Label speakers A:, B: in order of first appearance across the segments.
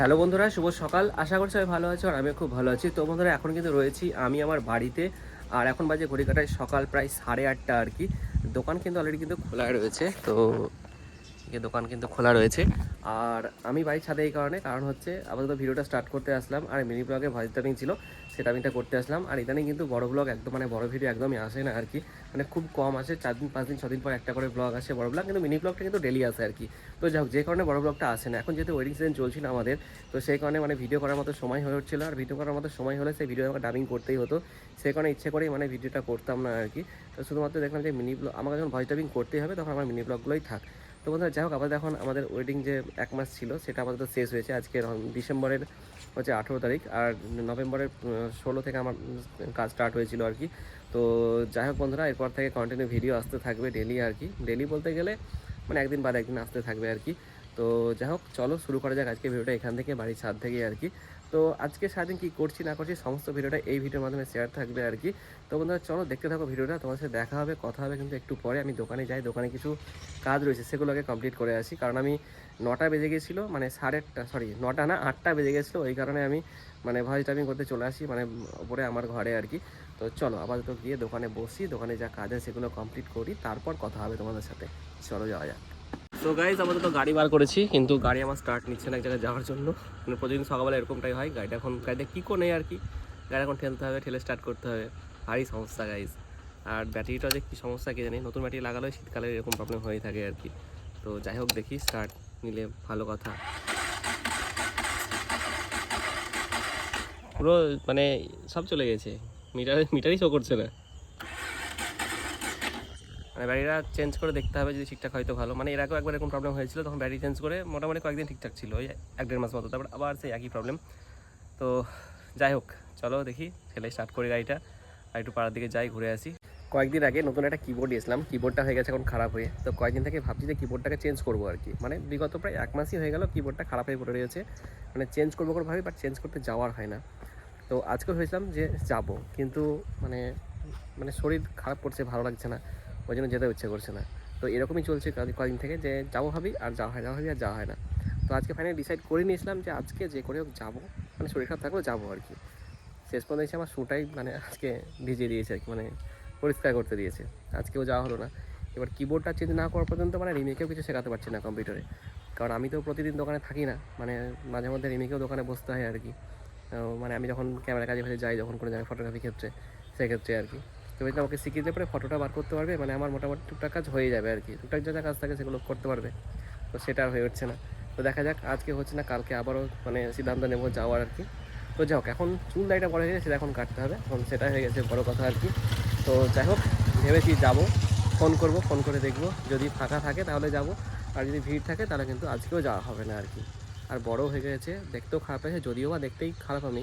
A: Hello বন্ধুরা, শুভ সকাল। আশা করছি আমি ভালো আছি আর আমি খুব ভালো আছি। তো বন্ধুরা, এখন কিন্তু রয়েছি আমি আমার বাড়িতে। আর এখন বাজে ঘড়ি কাটায় সকাল প্রায় সাড়ে আটটা আর কি। দোকান কিন্তু অলরেডি কিন্তু খোলা রয়েছে। তো দোকান কিন্তু খোলা রয়েছে। আর আমি বাড়ি ছাদে এই কারণে, কারণ হচ্ছে আপাতত ভিডিওটা স্টার্ট করতে আসলাম, আর মিনি ব্লগে ভয়েস ডাবিং ছিল, সেটা আমি করতে আসলাম। আর ইদানিং কিন্তু বড় ব্লগ একদম মানে বড় ভিডিও একদমই আসে না আর কি মানে খুব কম আসে, চার দিন, পাঁচ দিন, ছ দিন পর একটা করে ব্লগ আসে বড় ব্লগ কিন্তু মিনি ব্লগটা কিন্তু ডেলি আসে আর কি তো যাই হোক, যে কারণে বড় ব্লগটা আসে না। এখন যেহেতু ওয়েডিং সিজন চলছিল আমাদের, তো সেই কারণে মানে ভিডিও করার মতো সময় হয়ে উঠছিল। আর ভিডিও করার মতো সময় হলে সেই ভিডিও আমাকে ডাবিং করতেই হতো। সেই কারণে ইচ্ছে করেই মানে ভিডিওটা করতাম না আর কি তো শুধুমাত্র দেখলাম যে মিনি ব্লগ আমাকে যখন ভয়েস ডাবিং করতেই হবে, তখন আমার মিনি ব্লগগুলোই থাক। তো বন্ধুরা, যাই হোক আপাতত এখন আমাদের ওয়েডিং যে এক মাস ছিল, সেটা আপাতত শেষ হয়েছে আজকে ডিসেম্বরের হচ্ছে আঠেরো তারিখ, আর নভেম্বরের ষোলো থেকে আমার কাজ স্টার্ট হয়েছিল আর কি। তো যাই হোক বন্ধুরা, এরপর থেকে কন্টিনিউ ভিডিও আসতে থাকবে ডেলি আর কি। ডেলি বলতে গেলে মানে একদিন বাদে একদিন আসতে থাকবে আর কি। তো যাই হোক, চলো শুরু করা যাক আজকে ভিডিওটা এখান থেকে, বাড়ির ছাদ থেকে আর কি। তো আজকে সারাদিন কী করছি, না করছি, সমস্ত ভিডিওটা এই ভিডিওর মাধ্যমে শেয়ার থাকবে আর কি। তো বন্ধুরা, চলো দেখতে থাকো ভিডিওটা তোমার সাথে দেখা হবে, কথা হবে, কিন্তু একটু পরে আমি দোকানে যাই, দোকানে কিছু কাজ রয়েছে সেগুলোকে কমপ্লিট করে আসি। কারণ আমি নটা বেজে গেছিল মানে সাড়ে আটটা সরি নটা না, আটটা বেজে গেছিল, ওই কারণে আমি মানে ভয়েস টাইপিং করতে চলে আসি মানে ওপরে আমার ঘরে আর কি। তো চলো আপাতত গিয়ে দোকানে বসি, দোকানে যা কাজ আছে সেগুলো কমপ্লিট করি, তারপর কথা হবে তোমাদের সাথে। চলো যাওয়া যাক। তো গাইজ আপাতত গাড়ি বার করেছি, কিন্তু গাড়ি আমার স্টার্ট নিচ্ছে না এক জায়গায় যাওয়ার জন্য। মানে প্রতিদিন সকালবেলা এরকমটাই হয়। গাড়িটা এখন গাড়িটা কী করে নেই আর কি। গাড়ি এখন ঠেলতে হবে, ঠেলে স্টার্ট করতে হবে। ভারী সমস্যা গাইজ আর ব্যাটারিটা যে কী সমস্যা কে জানি, নতুন ব্যাটারি লাগালে শীতকালে এরকম প্রবলেম হয়ে থাকে আর কি। তো যাই হোক দেখি স্টার্ট নিলে ভালো কথা। পুরো মানে সব চলে গেছে। মিটার, মিটারই শো করছে না। মানে ব্যাটারিটা চেঞ্জ করে দেখতে হবে যদি ঠিকঠাক হয়তো ভালো। মানে এর আগেও একবার এরকম প্রবলেম হয়েছিল, তখন ব্যাটারি চেঞ্জ করে মোটামুটি কয়েকদিন ঠিকঠাক ছিল, ওই এক দেড় মাস মতো। তারপর আবার সেই একই প্রবলেম তো যাই হোক, চলো দেখি ঠেলে স্টার্ট করি গাড়িটা। আর একটু পাড়ার দিকে যাই, ঘুরে আসি। কয়েকদিন আগে নতুন একটা কিবোর্ড নিয়েছিলাম। কিবোর্ডটা হয়ে গেছে এখন খারাপ হয়ে। তো কয়েকদিন থেকে ভাবছি যে কিবোর্ডটাকে চেঞ্জ করব আর কি। মানে বিগত প্রায় এক মাসই হয়ে গেল কিবোর্ডটা খারাপ হয়ে পড়ে রয়েছে। মানে চেঞ্জ করব করে ভাবি বাট চেঞ্জ করতে যাওয়ার হয় না। তো আজকে ভেবেছিলাম যে যাব। কিন্তু মানে মানে শরীর খারাপ করছে, ভালো লাগছে না। ওই জন্য যেতে ইচ্ছে করছে না। তো এরকমই চলছে কদিন থেকে যে যাব ভাবি আর যাওয়া হয় যাওয়া ভাবি আর যাওয়া হয় না। তো আজকে ফাইনালি ডিসাইড করে নিয়েছিলাম যে আজকে যে করে হোক যাব। মানে শরীর খারাপ থাকলেও যাব আর কি। শেষ পর্যন্ত এসে আমার শুটাই মানে আজকে ভিজিয়ে দিয়েছে আর কি মানে পরিষ্কার করতে দিয়েছে। আজকেও যাওয়া হলো না। এবার কিবোর্ডটা চেঞ্জ না করা পর্যন্ত মানে রিমিকেও কিছু শেখাতে পারছি না কম্পিউটারে কারণ আমি তো প্রতিদিন দোকানে থাকি না মানে মাঝে মধ্যে রিমিকেও দোকানে বসতে হয় আর কি। মানে আমি যখন ক্যামেরা কাজে ফাজে যাই, যখন কোনো জায়গায় ফটোগ্রাফি ক্ষেত্রে, সেক্ষেত্রে আর কি। তো এটা আমাকে শিখিয়ে দিলে পরে ফটোটা বার করতে পারবে মানে আমার মোটামুটি টুকটাক কাজ হয়ে যাবে আর কি। টুকটাক যা যা কাজ থাকে সেগুলো করতে পারবে। তো সেটা আর হয়ে উঠছে না। তো দেখা যাক, আজকে হচ্ছে না, কালকে আবারও মানে সিদ্ধান্ত নেব যাওয়ার আর কি। তো যাই হোক, এখন চুল দাড়িটা বড় হয়ে গেছে, সেটা এখন কাটতে হবে। এখন সেটা হয়ে গেছে বড় কথা আর কি। তো যাই হোক, ভেবেছি যাব, ফোন করব, ফোন করে দেখব। যদি ফাঁকা থাকে তাহলে যাব, আর যদি ভিড় থাকে তাহলে কিন্তু আজকেও যাওয়া হবে না আর কি। আর বড় হয়ে গেছে, দেখতেও খারাপ হয়েছে যদিও বা দেখতেই খারাপ আমি,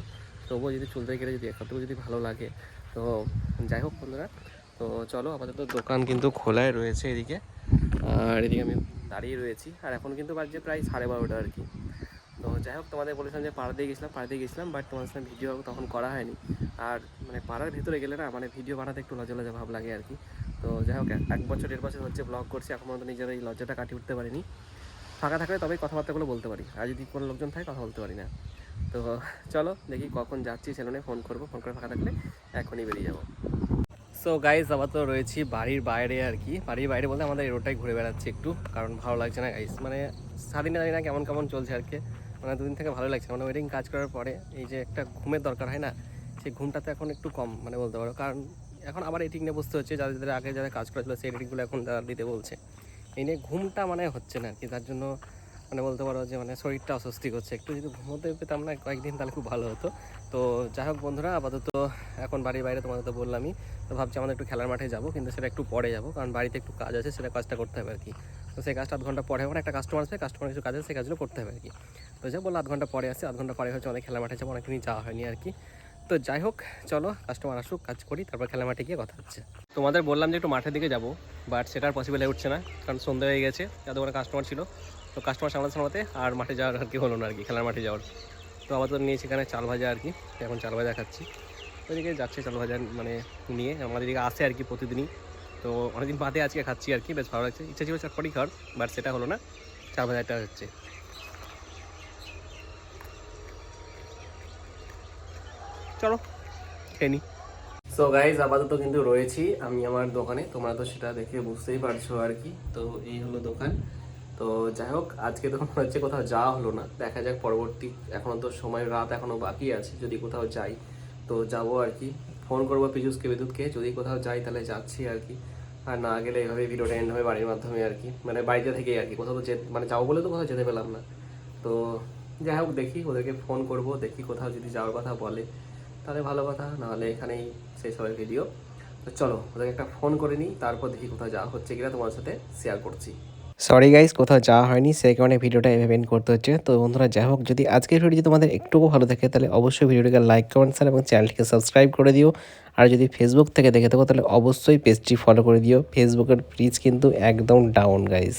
A: তবুও যদি চুলতে গেলে যদি একটু যদি ভালো লাগে তো যাই হোক বন্ধুরা, তো চলো আপাতত দোকান কিন্তু খোলাই রয়েছে এদিকে। আর এদিকে আমি দাঁড়িয়ে রয়েছি, আর এখন কিন্তু বাজছে প্রায় সাড়ে বারোটা আর কি। তো যাই হোক, তোমাদের বলেছিলাম যে পাড়া দিয়ে গেছিলাম পাড়া দিয়ে গেছিলাম বাট তোমাদের সাথে ভিডিও তখন করা হয়নি। আর মানে পাড়ার ভিতরে গেলে না মানে ভিডিও বানাতে একটু লজ্জা লজ্জা ভাব লাগে আর কি। তো যাই হোক, এক বছর, দেড় বছর হচ্ছে ব্লগ করছি, এখন পর্যন্ত নিজের এই লজ্জাটা কাটিয়ে উঠতে পারিনি। ফাঁকা থাকলে তবেই কথাবার্তাগুলো বলতে পারি। আর যদি কোনো লোকজন থাকে, কথা বলতে পারি না। তো চলো, দেখি কখন যাচ্ছি সেলুনে ফোন করব। ফোন করে ফাঁকা থাকলে এখনই বেরিয়ে যাব। সো গাইজ আবার তো রয়েছি বাড়ির বাইরে আর কি। বাড়ির বাইরে বলতে আমাদের এরোটাই ঘুরে বেড়াচ্ছি একটু, কারণ ভালো লাগছে না গাইজ মানে সারাদিনে জানি না কেমন কেমন চলছে আর কি। মানে দুদিন থেকে ভালো লাগছে মানে ওয়েডিং কাজ করার পরে এই যে একটা ঘুমের দরকার হয় না, সেই ঘুমটাতে এখন একটু কম মানে বলতে পারো। কারণ এখন আবার এডিটিং নিয়ে বসতে হচ্ছে। যাদের যাদের আগে যারা কাজ করেছিল, সেই এডিটিংগুলো এখন তারা দিতে বলছে। এই নিয়ে ঘুমটা মানে হচ্ছে না আর কি, তার জন্য মানে বলতে পারো যে মানে শরীরটা অস্বস্তি করছে। একটু যদি ঘুমোতে পেতাম না, কয়েকদিন তাহলে খুব ভালো হতো। তো যাই হোক বন্ধুরা, আপাতত এখন বাড়ির বাইরে তোমাদের তো বললামই, তো ভাবছি আমাদের একটু খেলার মাঠে যাব, কিন্তু সেটা একটু পরে যাব, কারণ বাড়িতে একটু কাজ আছে, সেটা কাজটা করতে হবে আর কি। তো সেই কাজটা আধ ঘণ্টা পরে হবে একটা কাস্টমার আসবে কাস্টমার কিছু কাজ আছে, সেই কাজগুলো করতে হবে আর কি। তো যাই বলল, আধ ঘণ্টা পরে আসছে, আধ ঘণ্টা পরে হচ্ছে অনেক খেলার মাঠে যাব, অনেকদিনই যাওয়া হয়নি আর কি। তো যাই হোক, চলো কাস্টমার আসুক, কাজ করি, তারপর খেলা মাঠে গিয়ে কথা হচ্ছে। তোমাদের বললাম যে একটু মাঠের দিকে যাব বাট সেটা আর পসিবল হয়ে উঠছে না, কারণ সন্ধ্যা হয়ে গেছে যাদের ওরা কাস্টমার ছিল। তো কাস্টমার সামলাতে সামলাতে আর মাঠে যাওয়ার আর কি হলো না আর কি, খেলার মাঠে যাওয়ার। তো আপাতত নিয়েছি এখানে চাল ভাজা আর কি এখন চাল ভাজা খাচ্ছি। ওইদিকে যাচ্ছে চাল ভাজা মানে নিয়ে, আমাদের দিকে আসে আর কি প্রতিদিনই। তো অনেকদিন বাদে আজকে খাচ্ছি আর কি, বেশ ভালো লাগছে। ইচ্ছা ছিল চটপটি খাওয়ার বাট সেটা হলো না, চাল ভাজাটা হচ্ছে। চলো, খেয়ে সো গাইজ আপাতত কিন্তু রয়েছি আমি আমার দোকানে, তোমরা তো সেটা দেখে বুঝতেই পারছ আর কি। তো এই হলো দোকান। তো যাই হোক, আজকে তো মনে হচ্ছে কোথাও যাওয়া হলো না। দেখা যাক পরবর্তী, এখনও তো সময়, রাত এখনও বাকি আছে, যদি কোথাও যাই। তো যাব আর কি। ফোন করব পীযুষকে বিদ্যুৎকে, যদি কোথাও যাই তাহলে যাচ্ছি আর কি। আর না গেলে এভাবে ভিডিওটা এন্ড হবে বাড়ির মাধ্যমে আর কি। মানে বাড়িতে থেকেই আর কি, কোথাও তো মানে যাব বলে তো কোথাও যেতে পেলাম না। তো যাই হোক, দেখি, ওদেরকে ফোন করব, দেখি কোথাও যদি যাওয়ার কথা বলে। তাহলে ভালো কথা, নাহলে এখানেই শেষ হবে ভিডিও তো চলো, ওদেরকে একটা ফোন করে নিই, তারপর দেখি কোথাও যাওয়া হচ্ছে কিনা তোমার সাথে শেয়ার করছি। সরি গাইস কোথাও যাওয়া হয়নি, সেই কারণে ভিডিওটা এভাবে করতে হচ্ছে তো বন্ধুরা, যাই হোক, যদি আজকের ভিডিও তোমাদের একটুকু ভালো থাকে, তাহলে অবশ্যই ভিডিওটিকে লাইক কমেন্ট শেয়ার এবং চ্যানেলটিকে সাবস্ক্রাইব করে দিও। আর যদি ফেসবুক থেকে দেখে থাকো, তাহলে অবশ্যই পেজটি ফলো করে দিও। ফেসবুকের রিচ কিন্তু একদম ডাউন গাইস